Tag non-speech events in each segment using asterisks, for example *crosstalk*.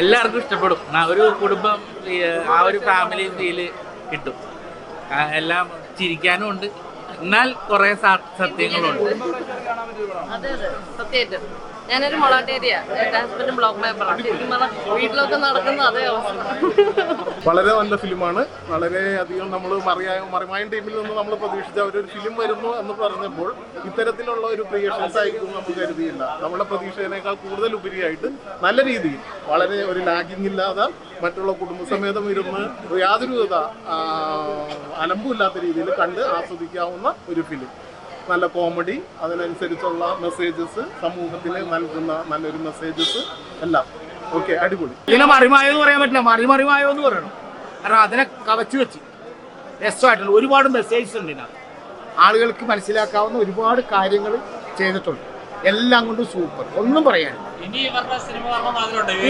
എല്ലാവർക്കും ഇഷ്ടപ്പെടും. ഒരു കുടുംബം ആ ഒരു ഫാമിലി ഫീൽ കിട്ടും. എല്ലാം ചിരിക്കാനും ഉണ്ട്. എന്നാൽ കുറെ സത്യങ്ങളുണ്ട് ഞാനൊരു മൊളാട്ടേരിയ ബ്ലോക്ക് പേപ്പറാണ് വീട്ടിലൊക്കെ നടക്കുന്ന അതേ അവസ്ഥ. വളരെ നല്ല ഫിലിമാണ്. വളരെ അധികം നമ്മൾ മറിയായ ടീമിൽ നിന്ന് നമ്മൾ പ്രതീക്ഷിച്ച ഒരു ഫിലിം വരുന്നു എന്ന് പറഞ്ഞപ്പോൾ ഇത്തരത്തിലുള്ള ഒരു ക്രിയേഷൻസ് ആയിരിക്കും നമ്മൾ കരുതിയില്ല. നമ്മുടെ പ്രതീക്ഷേനേക്കാൾ കൂടുതൽ ഉപരിയായിട്ട് നല്ല രീതിയിൽ വളരെ ഒരു ലാഗിങ് ഇല്ലാതെ മറ്റുള്ള കുടുംബസമേതം ഇരുന്ന് യാതൊരു വിധ ആ, അലമ്പുമില്ലാത്ത രീതിയിൽ കണ്ട് ആസ്വദിക്കാവുന്ന ഒരു ഫിലിം നല്ല കോമഡി അതിനനുസരിച്ചുള്ള മെസ്സേജസ് സമൂഹത്തിന് നൽകുന്ന നല്ലൊരു മെസ്സേജസ് എല്ലാം. ഓക്കെ അടിപൊളി. ഇതിനെ മറിമായോ എന്ന് പറയാൻ പറ്റില്ല. മറി മറിമായോ എന്ന് പറയണം. കാരണം അതിനെ കവച്ചു വെച്ച് രസമായിട്ടുള്ള ഒരുപാട് മെസ്സേജസ് ഉണ്ട് ഇതിനകത്ത്. ആളുകൾക്ക് മനസ്സിലാക്കാവുന്ന ഒരുപാട് കാര്യങ്ങൾ ചെയ്തിട്ടുണ്ട്. എല്ലാം കൊണ്ടും സൂപ്പർ ഒന്നും പറയാൻ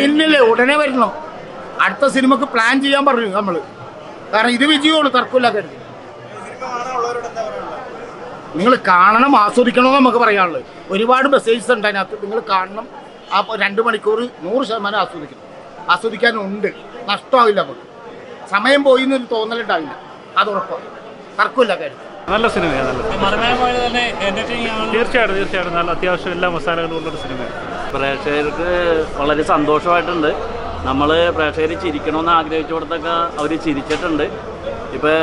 ഇന്നില്ലേ ഉടനെ വരണം. അടുത്ത സിനിമക്ക് പ്ലാൻ ചെയ്യാൻ പറഞ്ഞു നമ്മൾ. കാരണം ഇത് വിജയമാണ് തർക്കമില്ല കരുതി നിങ്ങൾ കാണണം ആസ്വദിക്കണമെന്ന് നമുക്ക് പറയാനുള്ളത്. ഒരുപാട് മെസ്സേജസ് ഉണ്ട് അതിനകത്ത്. നിങ്ങൾ കാണണം. ആ രണ്ട് മണിക്കൂർ നൂറ് ശതമാനം ആസ്വദിക്കണം. ആസ്വദിക്കാനുണ്ട്. നഷ്ടമാവില്ല നമുക്ക്. സമയം പോയി എന്നൊരു തോന്നലുണ്ടാവില്ല. അത് ഉറപ്പാണ്. തർക്കമില്ല കാര്യം. നല്ല സിനിമയാണ് നല്ല തീർച്ചയായിട്ടും തീർച്ചയായിട്ടും. നല്ല അത്യാവശ്യം എല്ലാ മസാലകളും ഉള്ളൊരു സിനിമയാണ് പ്രേക്ഷകർക്ക് വളരെ സന്തോഷമായിട്ടുണ്ട്. നമ്മൾ പ്രേക്ഷകർ ചിരിക്കണമെന്ന് ആഗ്രഹിച്ചിടത്തൊക്കെ അവർ ചിരിച്ചിട്ടുണ്ട്. ഇപ്പോൾ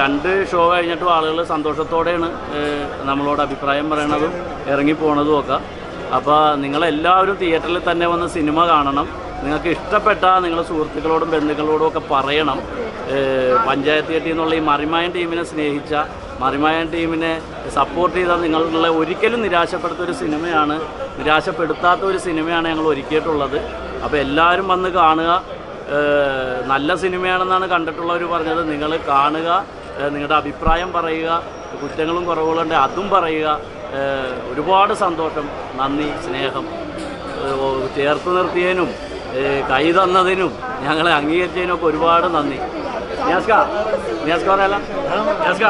രണ്ട് ഷോ കഴിഞ്ഞിട്ടും ആളുകൾ സന്തോഷത്തോടെയാണ് നമ്മളോട് അഭിപ്രായം പറയണതും ഇറങ്ങിപ്പോണതും ഒക്കെ. അപ്പോൾ നിങ്ങളെല്ലാവരും തിയേറ്ററിൽ തന്നെ വന്ന് സിനിമ കാണണം. നിങ്ങൾക്ക് ഇഷ്ടപ്പെട്ട നിങ്ങളുടെ സുഹൃത്തുക്കളോടും ബന്ധുക്കളോടും ഒക്കെ പറയണം. പഞ്ചായത്ത് കെട്ടി എന്നുള്ള ഈ മറിമായൻ ടീമിനെ സ്നേഹിച്ച മറിമായൻ ടീമിനെ സപ്പോർട്ട് ചെയ്ത നിങ്ങളുടെ ഒരിക്കലും നിരാശപ്പെടുത്ത ഒരു സിനിമയാണ് നിരാശപ്പെടുത്താത്ത ഒരു സിനിമയാണ് ഞങ്ങൾ ഒരുക്കിയിട്ടുള്ളത്. അപ്പോൾ എല്ലാവരും വന്ന് കാണുക. നല്ല സിനിമയാണെന്നാണ് കണ്ടിട്ടുള്ളവർ പറഞ്ഞത്. നിങ്ങൾ കാണുക നിങ്ങളുടെ അഭിപ്രായം പറയുക കുറ്റങ്ങളും കുറവുകളുണ്ട് അതും പറയുക. ഒരുപാട് സന്തോഷം നന്ദി സ്നേഹം. ചേർത്ത് നിർത്തിയതിനും കൈ തന്നതിനും ഞങ്ങളെ അംഗീകരിച്ചതിനും ഒക്കെ ഒരുപാട് നന്ദി. നിയാസ്ക നിയാസ്ക പറയാല നിയാസ്ക.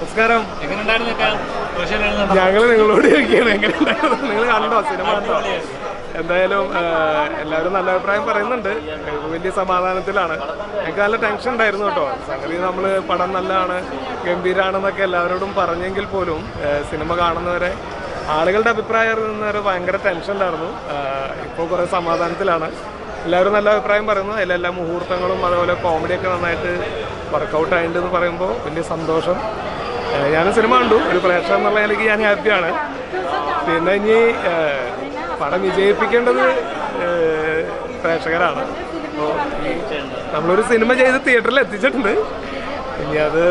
നമസ്കാരം. ഞങ്ങൾ നിങ്ങളോട് ചോദിക്കുകയാണ്. എങ്ങനെ നിങ്ങൾ കണ്ടോ? സിനിമ കണ്ടോ? എന്തായാലും എല്ലാവരും നല്ല അഭിപ്രായം പറയുന്നുണ്ട്. വലിയ സമാധാനത്തിലാണ്. ഞങ്ങൾക്ക് നല്ല ടെൻഷൻ ഉണ്ടായിരുന്നു കേട്ടോ. സംഗതി നമ്മൾ പടം നല്ലതാണ് ഗംഭീരാണെന്നൊക്കെ എല്ലാവരോടും പറഞ്ഞെങ്കിൽ പോലും സിനിമ കാണുന്നവരെ ആളുകളുടെ അഭിപ്രായം അറിയുന്നവരെ ഭയങ്കര ടെൻഷനിലായിരുന്നു ഇപ്പോൾ കുറേ സമാധാനത്തിലാണ്. എല്ലാവരും നല്ല അഭിപ്രായം പറയുന്നു. അതിലെല്ലാ മുഹൂർത്തങ്ങളും അതുപോലെ കോമഡിയൊക്കെ നന്നായിട്ട് വർക്കൗട്ട് ആയിട്ടുണ്ടെന്ന് പറയുമ്പോൾ വലിയ സന്തോഷം. ഞാൻ സിനിമ കണ്ടു. ഒരു പ്രേക്ഷകൻ എന്നുള്ള നിലയ്ക്ക് ഞാൻ ഹാപ്പിയാണ് പിന്നെ ഇനി പടം വിജയിപ്പിക്കേണ്ടത് പ്രേക്ഷകരാണ്. അപ്പോൾ നമ്മളൊരു സിനിമ ചെയ്ത് തിയേറ്ററിൽ എത്തിച്ചിട്ടുണ്ട്. ഇനി അത്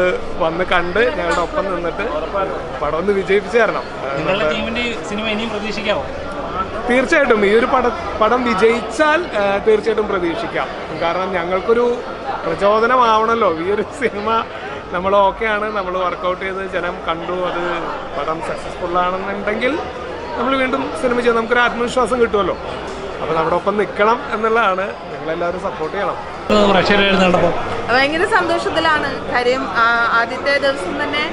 വന്ന് കണ്ട് ഞങ്ങളുടെ ഒപ്പം നിന്നിട്ട് പടം ഒന്ന് വിജയിപ്പിച്ചു തരണം. തീർച്ചയായിട്ടും. ഈ ഒരു പട പടം വിജയിച്ചാൽ തീർച്ചയായിട്ടും പ്രതീക്ഷിക്കാം. കാരണം ഞങ്ങൾക്കൊരു പ്രചോദനമാവണമല്ലോ ഈ ഒരു സിനിമ നമ്മൾ ഓക്കെയാണ്. നമ്മൾ വർക്കൗട്ട് ചെയ്ത് ജനം കണ്ടു. അത് പടം സക്സസ്ഫുൾ ആണെന്നുണ്ടെങ്കിൽ നമ്മൾ വീണ്ടും സിനിമ ചെയ്യാം നമുക്കൊരു ആത്മവിശ്വാസം കിട്ടുമല്ലോ. അപ്പോൾ നമ്മുടെ ഒപ്പം നിൽക്കണം എന്നുള്ളതാണ് നിങ്ങളെല്ലാവരും സപ്പോർട്ട് ചെയ്യണം. ഭയങ്കര സന്തോഷത്തിലാണ്. കാര്യം ആദ്യത്തെ ദിവസം തന്നെ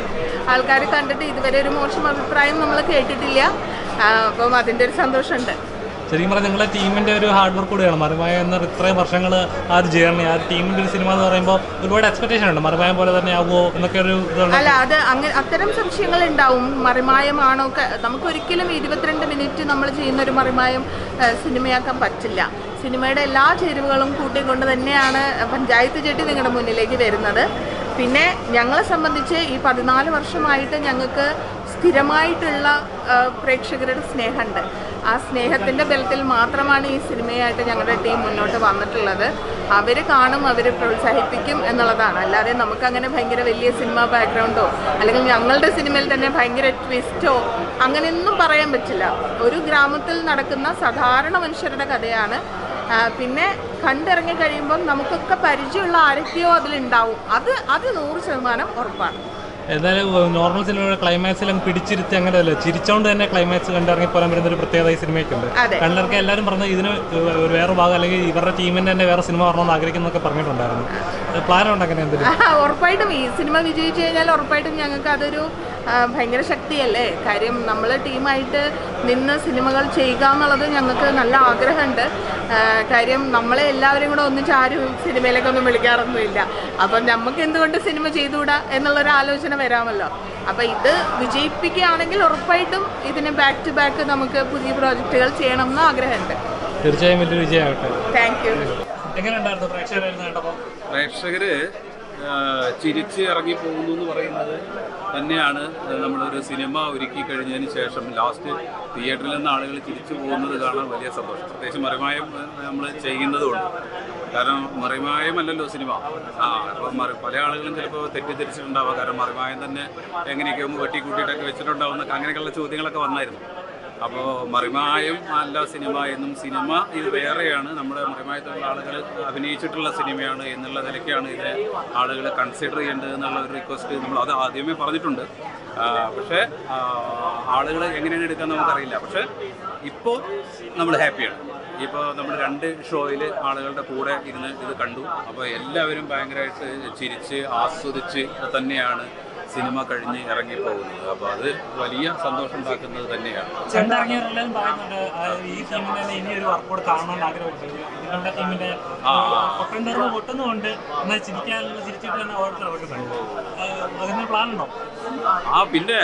ആൾക്കാർ കണ്ടിട്ട് ഇതുവരെ ഒരു മോശം അഭിപ്രായം നമ്മൾ കേട്ടിട്ടില്ല. അപ്പം അതിന്റെ ഒരു സന്തോഷമുണ്ട്. ശരിക്കും പറഞ്ഞാൽ നിങ്ങളുടെ ടീമിന്റെ ഒരു ഹാർഡ് വർക്ക് കൂടിയാണ് മറുമായ എന്ന ഇത്രയും വർഷങ്ങൾ ആ ഒരു ജേർണി ആ ടീമിന്റെ ഒരു സിനിമ എന്ന് പറയുമ്പോൾ ഒരുപാട് എക്സ്പെക്ടേഷൻ ഉണ്ട്. മറുമായ പോലെ തന്നെ ആവുമോ എന്നൊക്കെ ഒരു അല്ല അത് അങ്ങനെ അത്തരം സംശയങ്ങൾ ഉണ്ടാവും. മറിമായമാണോ നമുക്ക് ഒരിക്കലും ഇരുപത്തിരണ്ട് മിനിറ്റ് നമ്മൾ ചെയ്യുന്ന ഒരു മറിമായം സിനിമയാക്കാൻ പറ്റില്ല. സിനിമയുടെ എല്ലാ ചേരുവകളും കൂട്ടിക്കൊണ്ട് തന്നെയാണ് പഞ്ചായത്ത് ചെട്ടി നിങ്ങളുടെ മുന്നിലേക്ക് വരുന്നത്. പിന്നെ ഞങ്ങളെ സംബന്ധിച്ച് ഈ പതിനാല് വർഷമായിട്ട് ഞങ്ങൾക്ക് സ്ഥിരമായിട്ടുള്ള പ്രേക്ഷകരുടെ സ്നേഹമുണ്ട്. ആ സ്നേഹത്തിന്റെ ബലത്തിൽ മാത്രമാണ് ഈ സിനിമയായിട്ട് ഞങ്ങളുടെ ടീം മുന്നോട്ട് വന്നിട്ടുള്ളത്. അവർ കാണും അവർ പ്രോത്സാഹിപ്പിക്കും എന്നുള്ളതാണ്. അല്ലാതെ നമുക്കങ്ങനെ ഭയങ്കര വലിയ സിനിമ ബാക്ക്ഗ്രൗണ്ടോ അല്ലെങ്കിൽ ഞങ്ങളുടെ സിനിമയിൽ തന്നെ ഭയങ്കര ട്വിസ്റ്റോ അങ്ങനെയൊന്നും പറയാൻ പറ്റില്ല. ഒരു ഗ്രാമത്തിൽ നടക്കുന്ന സാധാരണ മനുഷ്യരുടെ കഥയാണ്. പിന്നെ കണ്ടിറങ്ങി കഴിയുമ്പം നമുക്കൊക്കെ പരിചയമുള്ള ആരൊക്കെയോ അതിലുണ്ടാവും. അത് അത് നൂറ് ശതമാനം ഉറപ്പാണ്. എന്തായാലും നോർമൽ സിനിമയുടെ ക്ലൈമാക്സിൽ അങ്ങ് പിടിച്ചിരുത്തി അങ്ങനെ അല്ല? ചിരിച്ചോണ്ട് തന്നെ ക്ലൈമാക്സ് കണ്ടിറങ്ങി പോരാൻ വരുന്ന ഒരു പ്രത്യേകത ഈ സിനിമയ്ക്കുണ്ട്. കണ്ടിറക്കി എല്ലാവരും പറഞ്ഞത് ഇതിന് ഒരു വേറെ ഭാഗം അല്ലെങ്കിൽ ഇവരുടെ ടീമിന്റെ തന്നെ വേറെ സിനിമ വരണമെന്ന് ആഗ്രഹിക്കുന്നൊക്കെ പറഞ്ഞിട്ടുണ്ടായിരുന്നു. പ്ലാൻ ഉണ്ട് അങ്ങനെ എന്തെങ്കിലും? ഉറപ്പായിട്ടും ഈ സിനിമ വിജയിച്ചു കഴിഞ്ഞാൽ ഉറപ്പായിട്ടും ഞങ്ങൾക്ക് അതൊരു ഭയങ്കര ശക്തിയല്ലേ? കാര്യം നമ്മൾ ടീമായിട്ട് നിന്ന് സിനിമകൾ ചെയ്യുക എന്നുള്ളത് ഞങ്ങൾക്ക് നല്ല ആഗ്രഹമുണ്ട്. കാര്യം നമ്മളെ എല്ലാവരും കൂടെ ഒന്നിച്ച് ആരും സിനിമയിലേക്കൊന്നും വിളിക്കാറൊന്നുമില്ല. അപ്പം നമുക്ക് എന്തുകൊണ്ട് സിനിമ ചെയ്തുകൂടാ എന്നുള്ളൊരു ആലോചന വരാമല്ലോ. അപ്പം ഇത് വിജയിപ്പിക്കുകയാണെങ്കിൽ ഉറപ്പായിട്ടും ഇതിന് ബാക്ക് ടു ബാക്ക് നമുക്ക് പുതിയ പ്രോജക്റ്റുകൾ ചെയ്യണം എന്ന് ആഗ്രഹമുണ്ട്. തീർച്ചയായും വലിയ വിജയമാകട്ടെ. താങ്ക് യു എങ്ങനെ ഉണ്ടായിരുന്നു പ്രേക്ഷകരായിരുന്നു കണ്ടപ്പോൾ? പ്രേക്ഷകര് ചിരിച്ച് ഇറങ്ങി പോകുന്നു എന്ന് പറയുന്നത് തന്നെയാണ്. നമ്മളൊരു സിനിമ ഒരുക്കി കഴിഞ്ഞതിന് ശേഷം ലാസ്റ്റ് തിയേറ്ററിൽ നിന്ന് ആളുകൾ ചിരിച്ചു പോകുന്നത് കാണാൻ വലിയ സന്തോഷം. പ്രത്യേകിച്ച് മറിമായം നമ്മൾ ചെയ്യുന്നതുകൊണ്ട്. കാരണം മറിമായമല്ലല്ലോ സിനിമ. ആ അപ്പം മറി പല ആളുകളും ചിലപ്പോൾ തെറ്റിദ്ധരിച്ചിട്ടുണ്ടാവാം. കാരണം മറിമായം തന്നെ എങ്ങനെയൊക്കെ ഒന്ന് വെട്ടിക്കൂട്ടിയിട്ടൊക്കെ വെച്ചിട്ടുണ്ടാവുന്ന അങ്ങനെയൊക്കെയുള്ള ചോദ്യങ്ങളൊക്കെ വന്നായിരുന്നു. അപ്പോൾ മറിമായം അല്ല സിനിമ എന്നും സിനിമ ഇത് വേറെയാണ്. നമ്മുടെ മറിമായത്തുള്ള ആളുകൾ അഭിനയിച്ചിട്ടുള്ള സിനിമയാണ് എന്നുള്ള നിലയ്ക്കാണ് ഇതിനെ ആളുകൾ കൺസിഡർ ചെയ്യേണ്ടത് എന്നുള്ള ഒരു റിക്വസ്റ്റ് നമ്മൾ അത് ആദ്യമേ പറഞ്ഞിട്ടുണ്ട്. പക്ഷേ ആളുകൾ എങ്ങനെയാണ് എടുക്കാൻ നമുക്കറിയില്ല. പക്ഷേ ഇപ്പോൾ നമ്മൾ ഹാപ്പിയാണ് ഇപ്പോൾ നമ്മൾ രണ്ട് ഷോയിൽ ആളുകളുടെ കൂടെ ഇരുന്ന് ഇത് കണ്ടു. അപ്പോൾ എല്ലാവരും ഭയങ്കരമായിട്ട് ചിരിച്ച് ആസ്വദിച്ച് തന്നെയാണ് സിനിമ കഴിഞ്ഞ് ഇറങ്ങിപ്പോകുന്നത്. അപ്പോൾ അത് വലിയ സന്തോഷം ഉണ്ടാക്കുന്നത് തന്നെയാണ്. ആ പിന്നെ.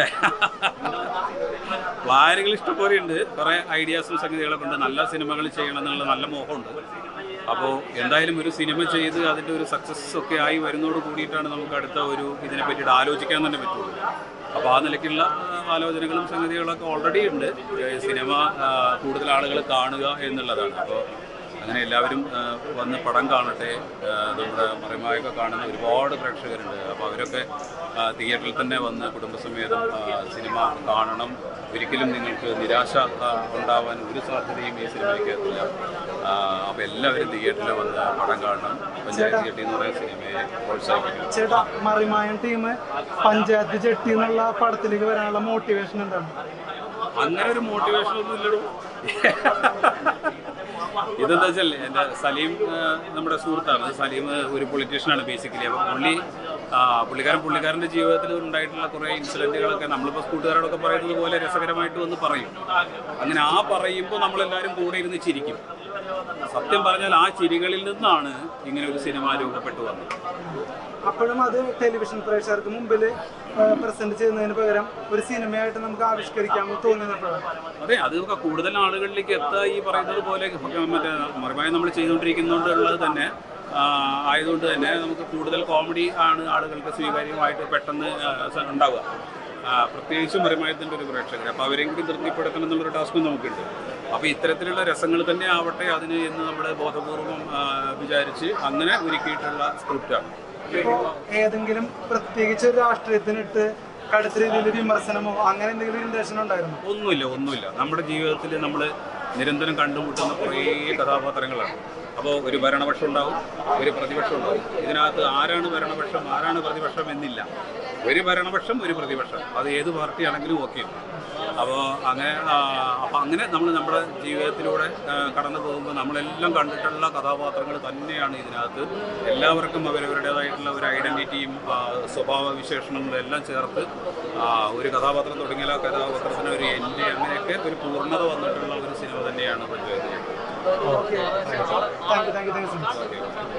പ്ലാനുകൾ ഇഷ്ടംപോലെ ഉണ്ട് കുറേ ഐഡിയാസും സംഗതികളൊക്കെ ഉണ്ട്. നല്ല സിനിമകൾ ചെയ്യണം എന്നുള്ള നല്ല മോഹമുണ്ട്. അപ്പോൾ എന്തായാലും ഒരു സിനിമ ചെയ്ത് അതിന്റെ ഒരു സക്സസ് ഒക്കെ ആയി വരുന്നതോട് കൂടിയിട്ടാണ് നമുക്ക് അടുത്ത ഒരു ഇതിനെ പറ്റിയിട്ട് ആലോചിക്കാൻ തന്നെ പറ്റുള്ളൂ. അപ്പോൾ ആ നിലയ്ക്കുള്ള ആലോചനകളും സംഗതികളൊക്കെ ഓൾറെഡി ഉണ്ട്. സിനിമ കൂടുതൽ ആളുകൾ കാണുക എന്നുള്ളതാണ്. അപ്പോൾ അങ്ങനെ എല്ലാവരും വന്ന് പടം കാണട്ടെ നമ്മുടെ മറിമായൊക്കെ കാണുന്ന ഒരുപാട് പ്രേക്ഷകരുണ്ട്. അപ്പോൾ അവരൊക്കെ തിയേറ്ററിൽ തന്നെ വന്ന് കുടുംബസമേതം സിനിമ കാണണം. ഒരിക്കലും നിങ്ങൾക്ക് നിരാശ ഉണ്ടാവാൻ ഒരു സാധ്യതയും ഈ സിനിമയ്ക്ക് എത്തില്ല അപ്പോൾ എല്ലാവരും തിയേറ്ററിൽ വന്ന് പടം കാണണം. പഞ്ചായത്ത് ചെട്ടി. എന്ന് പറയുന്ന സിനിമയെ പ്രോത്സാഹിപ്പിക്കണം. ചേട്ടാ മറിമായൻ ടീം പഞ്ചായത്ത് ചെട്ടി എന്നുള്ള പടത്തിലേക്ക് വരാനുള്ള മോട്ടിവേഷൻ എന്താണ്? അങ്ങനെ ഒരു മോട്ടിവേഷൻ ഒന്നും ഇല്ലടൂ. *laughs* ഇതെന്താ വെച്ചാൽ എന്റെ സലീം നമ്മുടെ സുഹൃത്താണ്. സലീം ഒരു പൊളിറ്റീഷ്യനാണ് ബേസിക്കലി അപ്പോൾ പുള്ളി പുള്ളിക്കാരൻ പുള്ളിക്കാരന്റെ ജീവിതത്തിൽ ഉണ്ടായിട്ടുള്ള കുറേ ഇൻസിഡന്റുകളൊക്കെ നമ്മളിപ്പോൾ കൂട്ടുകാരോടൊക്കെ പറയുന്നത് പോലെ രസകരമായിട്ട് വന്ന് പറയും. അങ്ങനെ ആ പറയുമ്പോൾ നമ്മളെല്ലാവരും കൂടെ ഇരുന്ന് ചിരിക്കും. സത്യം പറഞ്ഞാൽ ആ ചിരികളിൽ നിന്നാണ് ഇങ്ങനെ ഒരു സിനിമ രൂപപ്പെട്ടു വന്നത്. അപ്പോഴും അത് ടെലിവിഷൻ പ്രേക്ഷകർക്ക് മുമ്പിൽ പ്രസന്റ് ചെയ്യുന്നതിന് പകരം ഒരു സിനിമയായിട്ട് നമുക്ക് ആവിഷ്കരിക്കാമെന്ന് തോന്നുന്നപ്പോഴാണ് അതെ അത് നമുക്ക് കൂടുതൽ ആളുകളിലേക്ക് എത്താ ഈ പറയുന്നത് പോലെ മറ്റേ മറിമായി നമ്മൾ ചെയ്തുകൊണ്ടിരിക്കുന്നതുകൊണ്ടുള്ളത് തന്നെ ആയതുകൊണ്ട് തന്നെ നമുക്ക് കൂടുതൽ കോമഡി ആണ് ആളുകൾക്ക് സ്വീകാര്യമായിട്ട് പെട്ടെന്ന് ഉണ്ടാവുക. പ്രത്യേകിച്ചും മറിമായത്തിന്റെ ഒരു പ്രേക്ഷകർ അപ്പോൾ അവരെയും കൂടി തൃപ്തിപ്പെടുത്തണം എന്നുള്ളൊരു ടാസ്കും നമുക്കുണ്ട്. അപ്പോൾ ഇത്തരത്തിലുള്ള രസങ്ങൾ തന്നെ ആവട്ടെ അതിന് എന്ന് നമ്മൾ ബോധപൂർവം വിചാരിച്ച് അങ്ങനെ ഒരുക്കിയിട്ടുള്ള സ്ക്രിപ്റ്റാണ് ആണ് ഏതെങ്കിലും പ്രത്യേകിച്ച് രാഷ്ട്രീയത്തിനിട്ട് കടുത്ത രീതിയിൽ വിമർശനമോ അങ്ങനെ എന്തെങ്കിലും ഇന്റൻഷൻ ഉണ്ടായിരുന്നു? ഒന്നുമില്ല ഒന്നുമില്ല. നമ്മുടെ ജീവിതത്തിൽ നമ്മൾ നിരന്തരം കണ്ടുമുട്ടുന്ന കുറേ കഥാപാത്രങ്ങളാണ്. അപ്പോൾ ഒരു ഭരണപക്ഷം ഉണ്ടാവും ഒരു പ്രതിപക്ഷം ഉണ്ടാവും. ഇതിനകത്ത് ആരാണ് ഭരണപക്ഷം ആരാണ് പ്രതിപക്ഷം എന്നില്ല. ഒരു ഭരണപക്ഷം ഒരു പ്രതിപക്ഷം. അത് ഏത് പാർട്ടിയാണെങ്കിലും ഓക്കെ അപ്പോൾ അങ്ങനെ അപ്പോൾ അങ്ങനെ നമ്മൾ നമ്മുടെ ജീവിതത്തിലൂടെ കടന്നു പോകുമ്പോൾ നമ്മളെല്ലാം കണ്ടിട്ടുള്ള കഥാപാത്രങ്ങൾ തന്നെയാണ് ഇതിനകത്ത്. എല്ലാവർക്കും അവരവരുടേതായിട്ടുള്ള ഒരു ഐഡന്റിറ്റിയും സ്വഭാവ വിശേഷണങ്ങളും എല്ലാം ചേർത്ത് ഒരു കഥാപാത്രം തുടങ്ങിയാൽ ആ കഥാപാത്രത്തിന് ഒരു എന്റെ അങ്ങനെയൊക്കെ ഒരു പൂർണത വന്നിട്ടുള്ള ഒരു സിനിമ തന്നെയാണ് പഞ്ചായത്ത്